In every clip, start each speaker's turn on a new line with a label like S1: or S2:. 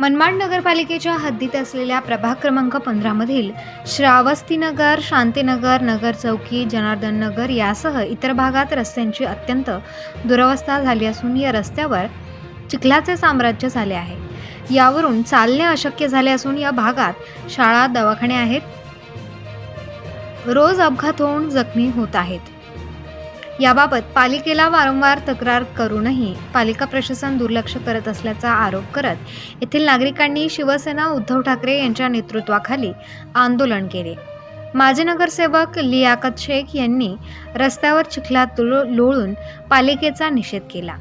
S1: मनमाड नगरपालिकेच्या हद्दीत असलेल्या प्रभाग क्रमांक पंधरामधील श्रावस्तीनगर शांतीनगर नगर चौकी जनार्दन नगर यासह इतर भागात रस्त्यांची अत्यंत दुरवस्था झाली असून या रस्त्यावर चिखलाचे साम्राज्य झाले आहे. यावरून चालणे अशक्य झाले असून या भागात शाळा दवाखाने आहेत. रोज अपघात होऊन जखमी होत आहेत. याबाबत पालिकेला वारंवार तक्रार करूनही पालिका प्रशासन दुर्लक्ष करत असल्याचा आरोप करत येथील नागरिकांनी शिवसेना उद्धव ठाकरे यांच्या नेतृत्वाखाली आंदोलन केले. माजी नगरसेवक लियाकत शेख यांनी रस्त्यावर चिखलात तुळ लोळून पालिकेचा निषेध केला.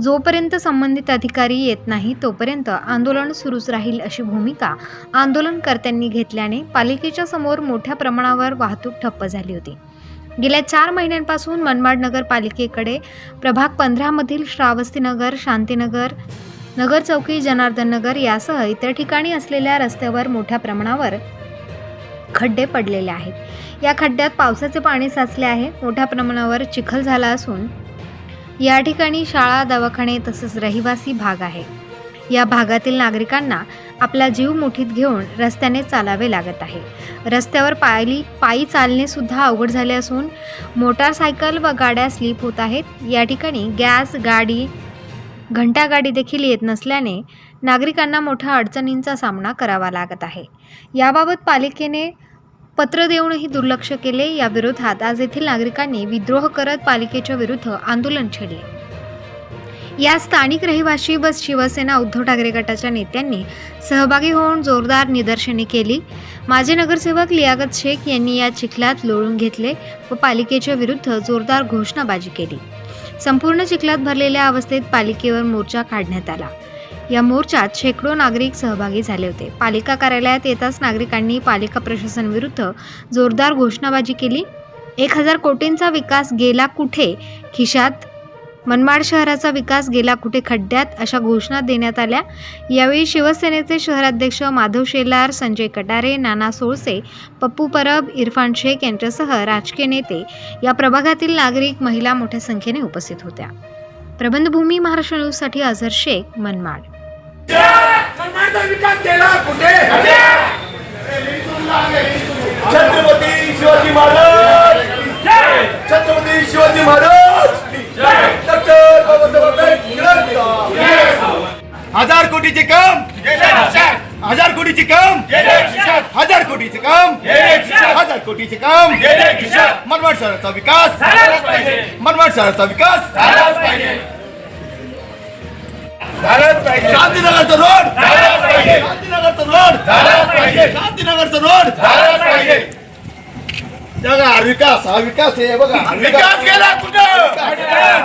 S1: जोपर्यंत संबंधित अधिकारी येत नाही तोपर्यंत आंदोलन सुरूच राहील अशी भूमिका आंदोलनकर्त्यांनी घेतल्याने पालिकेच्या समोर मोठ्या प्रमाणावर वाहतूक ठप्प झाली होती. गेल्या चार महिन्यांपासून मनमाड नगरपालिकेकडे प्रभाग पंधरामधील श्रावस्तीनगर शांतीनगर नगर चौकी जनार्दन नगर यासह इतर ठिकाणी असलेल्या रस्त्यावर मोठ्या प्रमाणावर खड्डे पडलेले आहेत. या खड्ड्यात पावसाचे पाणी साचले आहे. मोठ्या प्रमाणावर चिखल झाला असून या ठिकाणी शाळा दवाखाने तसंच रहिवासी भाग आहे. या भागातील नागरिकांना आपला जीव मुठीत घेऊन रस्त्याने चालावे लागत आहे. रस्त्यावर पायली पायी चालणे सुद्धा अवघड झाले असून मोटारसायकल व गाड्या स्लिप होत आहेत. या ठिकाणी गॅस गाडी घंटागाडी देखील येत नसल्याने नागरिकांना मोठ्या अडचणींचा सामना करावा लागत आहे. याबाबत पालिकेने पत्र देऊनही दुर्लक्ष केले. या विरोधात आज येथील नागरिकांनी विद्रोह करत पालिकेच्या विरुद्ध आंदोलन छेडले. या स्थानिक रहिवासी व शिवसेना उद्धव ठाकरे गटाच्या नेत्यांनी सहभागी होऊन जोरदार निदर्शने केली. माजी नगरसेवक लियागत शेख यांनी या चिखलात लोळून घेतले व पालिकेच्या विरुद्ध जोरदार घोषणाबाजी केली. संपूर्ण चिखलात भरलेल्या अवस्थेत पालिकेवर मोर्चा काढण्यात आला. या मोर्चात शेकडो नागरिक सहभागी झाले होते. पालिका कार्यालयात येताच नागरिकांनी पालिका प्रशासनविरुद्ध जोरदार घोषणाबाजी केली. एक हजार कोटींचा विकास गेला कुठे? खिशात मनमाड शहराचा विकास गेला कुठे खड्ड्यात अशा घोषणा देण्यात आल्या. यावेळी शिवसेनेचे शहराध्यक्ष माधव शेलार संजय कटारे नाना सोळसे पप्पू परब इरफान शेख यांच्यासह राजकीय नेते या प्रभागातील नागरिक महिला मोठ्या संख्येने उपस्थित होत्या. प्रबंधभूमी महाराष्ट्र न्यूजसाठी अझर शेख मनमाड.
S2: कोटीचे काम? हजार कोटीचे काम? हजार कोटीचे काम? हजार कोटीचे काम? मनमाड शहराचा विकास. मनमाड शहराचा विकास. गांधीनगरचा रोड. गांधीनगरचा रोड. गांधीनगरचा रोड. बघा हा विकास. हा विकास आहे बघा. विकास गेला कुठं?